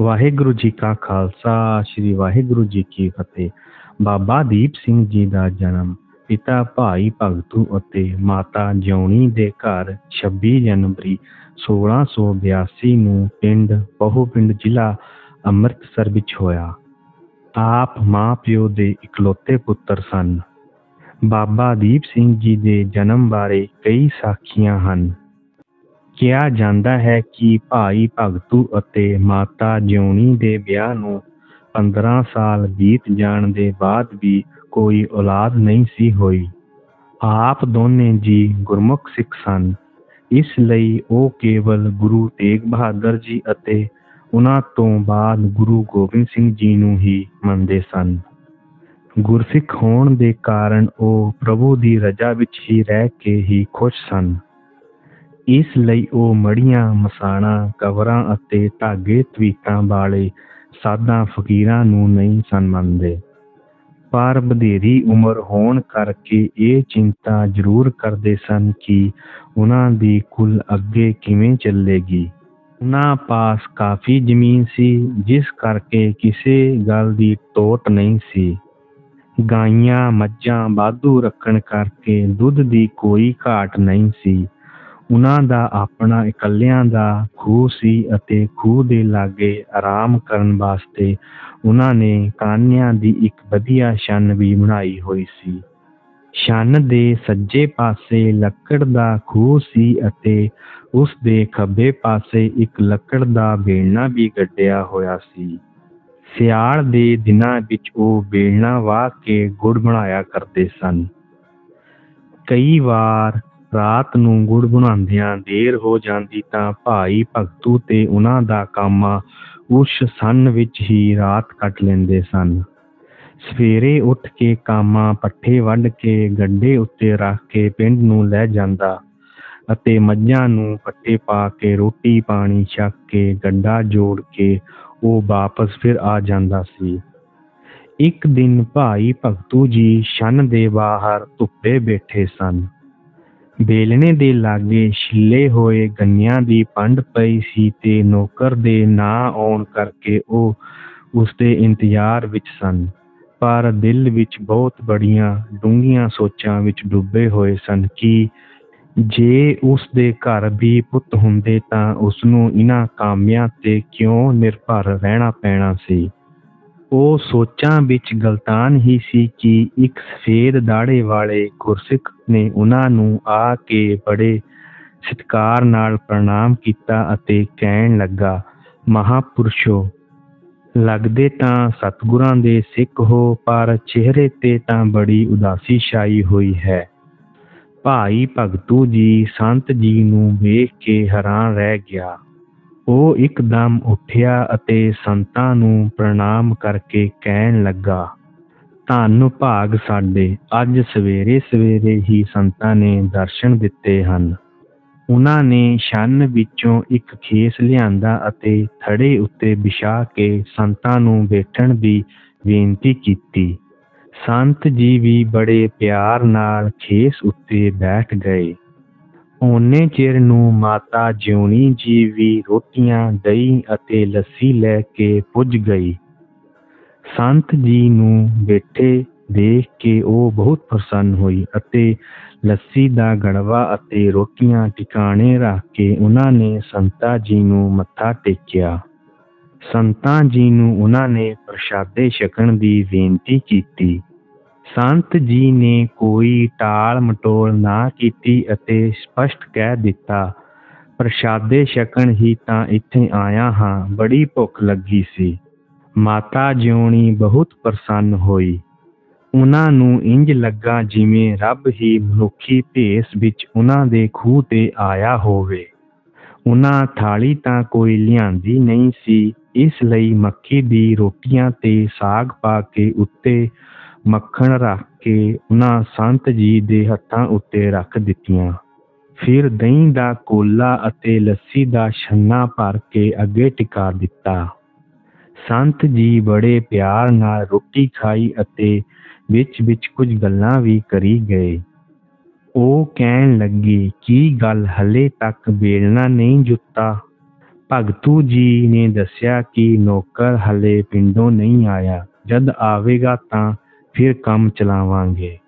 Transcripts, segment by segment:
ਵਾਹਿਗੁਰੂ ਜੀ ਕਾ ਖਾਲਸਾ, ਸ੍ਰੀ ਵਾਹਿਗੁਰੂ ਜੀ ਕੀ ਫਤਿਹ। ਬਾਬਾ ਦੀਪ ਸਿੰਘ ਜੀ ਦਾ ਜਨਮ, ਪਿਤਾ ਭਾਈ ਭਗਤੂ ਅਤੇ ਮਾਤਾ ਜਿਉਣੀ ਦੇ ਘਰ 26 ਜਨਵਰੀ 1682 ਨੂੰ ਪਿੰਡ, ਬਹੁਪਿੰਡ ਜ਼ਿਲ੍ਹਾ ਅੰਮ੍ਰਿਤਸਰ ਵਿੱਚ ਹੋਇਆ। ਆਪ ਮਾਂ ਪਿਓ ਦੇ ਇਕਲੌਤੇ ਪੁੱਤਰ ਸਨ। ਬਾਬਾ ਦੀਪ ਸਿੰਘ ਜੀ ਦੇ ਜਨਮ ਬਾਰੇ ਕਈ ਸਾਖੀਆਂ ਹਨ। ਕਿਹਾ ਜਾਂਦਾ ਹੈ ਕਿ ਭਾਈ ਭਗਤੂ ਅਤੇ ਮਾਤਾ ਜਿਉਣੀ ਦੇ ਵਿਆਹ ਨੂੰ 15 ਸਾਲ ਬੀਤ ਜਾਣ ਦੇ ਬਾਅਦ ਵੀ ਕੋਈ ਔਲਾਦ ਨਹੀਂ ਸੀ ਹੋਈ। ਆਪ ਦੋਨੇ ਜੀ ਗੁਰਮੁਖ ਸਿੱਖ ਸਨ। ਇਸ ਲਈ ਉਹ ਕੇਵਲ ਗੁਰੂ ਤੇਗ ਬਹਾਦਰ ਜੀ ਅਤੇ ਉਹਨਾਂ ਤੋਂ ਬਾਅਦ ਗੁਰੂ ਗੋਬਿੰਦ ਸਿੰਘ ਜੀ ਨੂੰ ਹੀ ਮੰਨਦੇ ਸਨ। ਗੁਰਸਿੱਖ ਹੋਣ ਦੇ ਕਾਰਨ ਉਹ ਪ੍ਰਭੂ ਦੀ ਰਜ਼ਾ ਵਿੱਚ ਹੀ ਰਹਿ ਕੇ ਹੀ ਖੁਸ਼ ਸਨ। ਇਸ ਲਈ ਉਹ ਮੜੀਆਂ ਮਸਾਣਾ, ਕਵਰਾਂ ਅਤੇ ਧਾਗੇ ਤਵੀਤਾਂ ਵਾਲੇ ਸਾਧਾਂ ਫਕੀਰਾਂ ਨੂੰ ਨਹੀਂ ਸਨ ਮੰਨਦੇ। ਪਰ ਵਧੇਰੀ ਉਮਰ ਹੋਣ ਕਰਕੇ ਇਹ ਚਿੰਤਾ ਜ਼ਰੂਰ ਕਰਦੇ ਸਨ ਕਿ ਉਹਨਾਂ ਦੀ ਕੁੱਲ ਅੱਗੇ ਕਿਵੇਂ ਚੱਲੇਗੀ। ਉਹਨਾਂ ਪਾਸ ਕਾਫੀ ਜ਼ਮੀਨ ਸੀ, ਜਿਸ ਕਰਕੇ ਕਿਸੇ ਗੱਲ ਦੀ ਟੋਟ ਨਹੀਂ ਸੀ। ਗਾਈਆਂ, ਮੱਝਾਂ ਵਾਧੂ ਰੱਖਣ ਕਰਕੇ ਦੁੱਧ ਦੀ ਕੋਈ ਘਾਟ ਨਹੀਂ ਸੀ। ਉਹਨਾਂ ਦਾ ਆਪਣਾ ਇਕੱਲਿਆਂ ਦਾ ਖੂਹ ਸੀ ਅਤੇ ਖੂਹ ਦੇ ਲਾਗੇ ਆਰਾਮ ਕਰਨ ਵਾਸਤੇ ਉਹਨਾਂ ਨੇ ਕਾਨਿਆਂ ਦੀ ਇੱਕ ਵਧੀਆ ਛੰਨ ਵੀ ਬਣਾਈ ਹੋਈ ਸੀ। ਛੰਨ ਦੇ ਸੱਜੇ ਪਾਸੇ ਲੱਕੜ ਦਾ ਖੂਹ ਸੀ ਅਤੇ ਉਸ ਦੇ ਖੱਬੇ ਪਾਸੇ ਇੱਕ ਲੱਕੜ ਦਾ ਬੇਲਣਾ ਵੀ ਗੱਡਿਆ ਹੋਇਆ ਸੀ। ਸਿਆਲ ਦੇ ਦਿਨਾਂ ਵਿੱਚ ਉਹ ਬੇਲਣਾ ਵਾਹ ਕੇ ਗੁੜ ਬਣਾਇਆ ਕਰਦੇ ਸਨ। ਕਈ ਵਾਰ ਰਾਤ ਨੂੰ ਗੁੜ ਬਣਾਉਂਦਿਆਂ ਦੇਰ ਹੋ ਜਾਂਦੀ ਤਾਂ ਭਾਈ ਭਗਤੂ ਤੇ ਉਹਨਾਂ ਦਾ ਕਾਮਾ ਉਸ ਸਨ ਵਿੱਚ ਹੀ ਰਾਤ ਕੱਟ ਲੈਂਦੇ ਸਨ। ਸਵੇਰੇ ਉੱਠ ਕੇ ਕਾਮਾ ਪੱਠੇ ਵੱਢ ਕੇ ਗੱਡੇ ਉੱਤੇ ਰੱਖ ਕੇ ਪਿੰਡ ਨੂੰ ਲੈ ਜਾਂਦਾ ਅਤੇ ਮੱਝਾਂ ਨੂੰ ਪੱਠੇ ਪਾ ਕੇ ਰੋਟੀ ਪਾਣੀ ਛਕ ਕੇ ਗੱਡਾ ਜੋੜ ਕੇ ਉਹ ਵਾਪਸ ਫਿਰ ਆ ਜਾਂਦਾ ਸੀ। ਇੱਕ ਦਿਨ ਭਾਈ ਭਗਤੂ ਜੀ ਛੰਨ ਦੇ ਬਾਹਰ ਧੁੱਪੇ ਬੈਠੇ ਸਨ। ਵੇਲਣੇ ਦੇ ਲਾਗੇ ਛਿੱਲੇ ਹੋਏ ਗੰਨਿਆਂ ਦੀ ਪੰਡ ਪਈ ਸੀ ਤੇ ਨੌਕਰ ਦੇ ਨਾ ਆਉਣ ਕਰਕੇ ਉਹ ਉਸਦੇ ਇੰਤਜ਼ਾਰ ਵਿੱਚ ਸਨ। ਪਰ ਦਿਲ ਵਿੱਚ ਬਹੁਤ ਬੜੀਆਂ ਡੂੰਘੀਆਂ ਸੋਚਾਂ ਵਿੱਚ ਡੁੱਬੇ ਹੋਏ ਸਨ ਕਿ ਜੇ ਉਸ ਦੇ ਘਰ ਵੀ ਪੁੱਤ ਹੁੰਦੇ ਤਾਂ ਉਸ ਨੂੰ ਇਹਨਾਂ ਕਾਮਿਆਂ ਤੇ ਕਿਉਂ ਨਿਰਭਰ ਰਹਿਣਾ ਪੈਣਾ ਸੀ? ਉਹ ਸੋਚਾਂ ਵਿੱਚ ਗਲਤਾਨ ਹੀ ਸੀ ਕਿ ਇੱਕ ਸਫੇਦ ਦਾੜੇ ਵਾਲੇ ਗੁਰਸਿੱਖ ਨੇ ਉਹਨਾਂ ਨੂੰ ਆ ਕੇ ਬੜੇ ਸਤਿਕਾਰ ਨਾਲ ਪ੍ਰਣਾਮ ਕੀਤਾ ਅਤੇ ਕਹਿਣ ਲੱਗਾ, ਮਹਾਪੁਰਸ਼ੋ, ਲੱਗਦੇ ਤਾਂ ਸਤਿਗੁਰਾਂ ਦੇ ਸਿੱਖ ਹੋ, ਪਰ ਚਿਹਰੇ ਤੇ ਤਾਂ ਬੜੀ ਉਦਾਸੀ ਛਾਈ ਹੋਈ ਹੈ। ਭਾਈ ਭਗਤੂ ਜੀ ਸੰਤ ਜੀ ਨੂੰ ਵੇਖ ਕੇ ਹੈਰਾਨ ਰਹਿ ਗਿਆ। ਉਹ ਇਕਦਮ ਉੱਠਿਆ ਅਤੇ ਸੰਤਾਂ ਨੂੰ ਪ੍ਰਣਾਮ ਕਰਕੇ ਕਹਿਣ ਲੱਗਾ, ਧੰਨ ਭਾਗ ਸਾਡੇ, ਅੱਜ ਸਵੇਰੇ ਸਵੇਰੇ ਹੀ ਸੰਤਾਂ ਨੇ ਦਰਸ਼ਨ ਦਿੱਤੇ ਹਨ। ਉਹਨਾਂ ਨੇ ਛੰਨ ਵਿੱਚੋਂ ਇੱਕ ਖੇਸ ਲਿਆਂਦਾ ਅਤੇ ਥੜੇ ਉੱਤੇ ਵਿਛਾ ਕੇ ਸੰਤਾਂ ਨੂੰ ਬੈਠਣ ਦੀ ਬੇਨਤੀ ਕੀਤੀ। ਸੰਤ ਜੀ ਵੀ ਬੜੇ ਪਿਆਰ ਨਾਲ ਖੇਸ ਉੱਤੇ ਬੈਠ ਗਏ। ਓਨੇ ਚਿਰ ਨੂੰ ਮਾਤਾ ਜਿਉਣੀ ਜੀ ਵੀ ਰੋਟੀਆਂ ਦਹੀਂ ਅਤੇ ਲੱਸੀ ਲੈ ਕੇ ਪੁੱਜ ਗਈ। ਸੰਤ ਜੀ ਨੂੰ ਬੈਠੇ ਦੇਖ ਕੇ ਉਹ ਬਹੁਤ ਪ੍ਰਸੰਨ ਹੋਈ ਅਤੇ ਲੱਸੀ ਦਾ ਗੜਵਾ ਅਤੇ ਰੋਟੀਆਂ ਟਿਕਾਣੇ ਰੱਖ ਕੇ ਉਹਨਾਂ ਨੇ ਸੰਤਾ ਜੀ ਨੂੰ ਮੱਥਾ ਟੇਕਿਆ। ਸੰਤਾਂ ਜੀ ਨੂੰ ਉਹਨਾਂ ਨੇ ਪ੍ਰਸ਼ਾਦੇ ਛਕਣ ਦੀ ਬੇਨਤੀ ਕੀਤੀ। ਸੰਤ ਜੀ ਨੇ ਕੋਈ ਟਾਲ ਮਟੋਲ ਨਾ ਕੀਤੀ ਅਤੇ ਸਪਸ਼ਟ ਕਹਿ ਦਿੱਤਾ, ਪ੍ਰਸ਼ਾਦੇ ਛਕਣ ਹੀ ਤਾਂ ਇੱਥੇ ਆਇਆ ਹਾਂ। ਬੜੀ ਭੁੱਖ ਲੱਗੀ ਸੀ। ਮਾਤਾ ਜਿਉਣੀ ਬਹੁਤ ਪ੍ਰਸੰਨ ਹੋਈ। ਉਹਨਾਂ ਨੂੰ ਇੰਜ ਲੱਗਾ ਜਿਵੇਂ ਰੱਬ ਹੀ ਮਨੁੱਖੀ ਭੇਸ ਵਿੱਚ ਉਹਨਾਂ ਦੇ ਖੂਹ ਤੇ ਆਇਆ ਹੋਵੇ। ਉਹਨਾਂ ਥਾਲੀ ਤਾਂ ਕੋਈ ਲਿਆਂਦੀ ਨਹੀਂ ਸੀ, ਇਸ ਲਈ ਮੱਕੀ ਦੀ ਰੋਟੀਆਂ ਤੇ ਸਾਗ ਪਾ ਕੇ ਉੱਤੇ ਮੱਖਣ ਰੱਖ ਕੇ ਉਹਨਾਂ ਸੰਤ ਜੀ ਦੇ ਹੱਥਾਂ ਉੱਤੇ ਰੱਖ ਦਿੱਤੀਆਂ। ਫਿਰ ਦਹੀਂ ਦਾ ਕੋਲਾ ਅਤੇ ਲੱਸੀ ਦਾ ਛੰਨਾ ਭਰ ਕੇ ਅੱਗੇ ਟਿਕਾ ਦਿੱਤਾ। ਸੰਤ ਜੀ ਬੜੇ ਪਿਆਰ ਨਾਲ ਰੋਟੀ ਖਾਈ ਅਤੇ ਵਿੱਚ ਵਿੱਚ ਕੁਝ ਗੱਲਾਂ ਵੀ ਕਰੀ ਗਏ। ਉਹ ਕਹਿਣ ਲੱਗੇ, ਕੀ ਗੱਲ ਹਲੇ ਤੱਕ ਬੇਲਣਾ ਨਹੀਂ ਜੁੱਤਾ? ਭਗਤੂ ਜੀ ਨੇ ਦੱਸਿਆ ਕਿ ਨੌਕਰ ਹਲੇ ਪਿੰਡੋਂ ਨਹੀਂ ਆਇਆ। ਜਦ ਆਵੇਗਾ ਤਾਂ ਫਿਰ ਕੰਮ ਚਲਾਵਾਂਗੇ।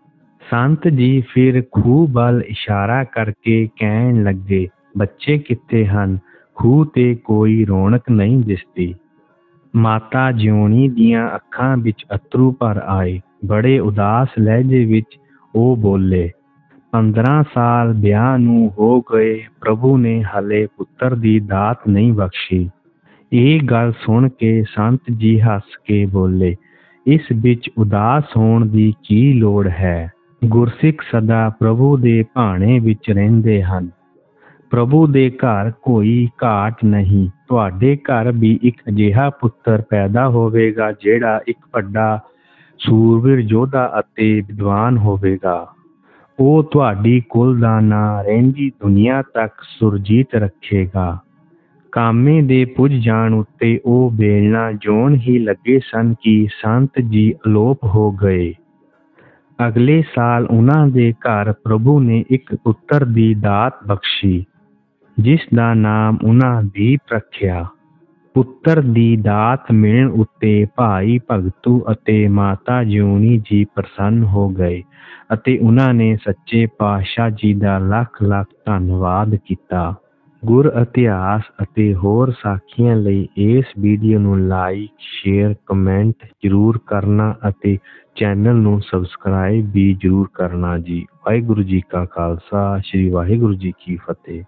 ਸੰਤ ਜੀ ਫਿਰ ਖੂਹ ਵੱਲ ਇਸ਼ਾਰਾ ਕਰਕੇ ਕਹਿਣ ਲੱਗੇ, ਬੱਚੇ ਕਿੱਥੇ ਹਨ? ਖੂਹ ਤੇ ਕੋਈ ਰੌਣਕ ਨਹੀਂ ਦਿਸਦੀ। ਮਾਤਾ ਜਿਉਣੀ ਦੀਆਂ ਅੱਖਾਂ ਵਿੱਚ ਅਥਰੂ ਭਰ ਆਏ। ਬੜੇ ਉਦਾਸ ਲਹਿਜੇ ਵਿੱਚ ਉਹ ਬੋਲੇ, ਪੰਦਰਾਂ ਸਾਲ ਵਿਆਹ ਨੂੰ ਹੋ ਗਏ, ਪ੍ਰਭੂ ਨੇ ਹਲੇ ਪੁੱਤਰ ਦੀ ਦਾਤ ਨਹੀਂ ਬਖਸ਼ੀ। ਇਹ ਗੱਲ ਸੁਣ ਕੇ ਸੰਤ ਜੀ ਹੱਸ ਕੇ ਬੋਲੇ ਇਸ ਵਿੱਚ ਉਦਾਸ ਹੋਣ ਦੀ ਕੀ ਲੋੜ ਹੈ? ਗੁਰਸਿੱਖ ਸਦਾ ਪ੍ਰਭੂ ਦੇ ਭਾਣੇ ਵਿੱਚ ਰਹਿੰਦੇ ਹਨ। ਪ੍ਰਭੂ ਦੇ ਘਰ ਕੋਈ ਘਾਟ ਨਹੀਂ। ਤੁਹਾਡੇ ਘਰ ਵੀ ਇੱਕ ਅਜਿਹਾ ਪੁੱਤਰ ਪੈਦਾ ਹੋਵੇਗਾ, ਜਿਹੜਾ ਇੱਕ ਵੱਡਾ ਸੂਰਬੀਰ ਯੋਧਾ ਅਤੇ ਵਿਦਵਾਨ ਹੋਵੇਗਾ। ਉਹ ਤੁਹਾਡੀ ਕੁਲ ਦਾ ਨਾਂ ਰਹਿੰਦੀ ਦੁਨੀਆ ਤੱਕ ਸੁਰਜੀਤ ਰੱਖੇਗਾ। ਕਾਮੇ ਦੇ ਪੁੱਜ ਜਾਣ ਉੱਤੇ ਉਹ ਵੇਲਣਾ ਜੋਣ ਹੀ ਲੱਗੇ ਸਨ ਕਿ ਸੰਤ ਜੀ ਅਲੋਪ ਹੋ ਗਏ। ਅਗਲੇ ਸਾਲ ਉਹਨਾਂ ਦੇ ਘਰ ਪ੍ਰਭੂ ਨੇ ਇੱਕ ਪੁੱਤਰ ਦੀ ਦਾਤ ਬਖਸ਼ੀ, ਜਿਸ ਦਾ ਨਾਮ ਉਹਨਾਂ ਦੀਪ ਰੱਖਿਆ ਪੁੱਤਰ ਦੀ ਦਾਤ ਮਿਲਣ ਉੱਤੇ ਭਾਈ ਭਗਤੂ ਅਤੇ ਮਾਤਾ ਜਿਉਣੀ ਜੀ ਪ੍ਰਸੰਨ ਹੋ ਗਏ ਅਤੇ ਉਹਨਾਂ ਨੇ ਸੱਚੇ ਪਾਤਸ਼ਾਹ ਜੀ ਦਾ ਲੱਖ ਲੱਖ ਧੰਨਵਾਦ ਕੀਤਾ। ਗੁਰ ਇਤਿਹਾਸ ਅਤੇ ਹੋਰ ਸਾਖੀਆਂ ਲਈ ਇਸ ਵੀਡੀਓ ਨੂੰ ਲਾਈਕ ਸ਼ੇਅਰ ਕਮੈਂਟ ਜ਼ਰੂਰ ਕਰਨਾ ਅਤੇ ਚੈਨਲ ਨੂੰ ਸਬਸਕ੍ਰਾਈਬ ਵੀ ਜ਼ਰੂਰ ਕਰਨਾ ਜੀ। ਵਾਹਿਗੁਰੂ ਜੀ ਕਾ ਖਾਲਸਾ, ਸ੍ਰੀ ਵਾਹਿਗੁਰੂ ਜੀ ਕੀ ਫਤਿਹ।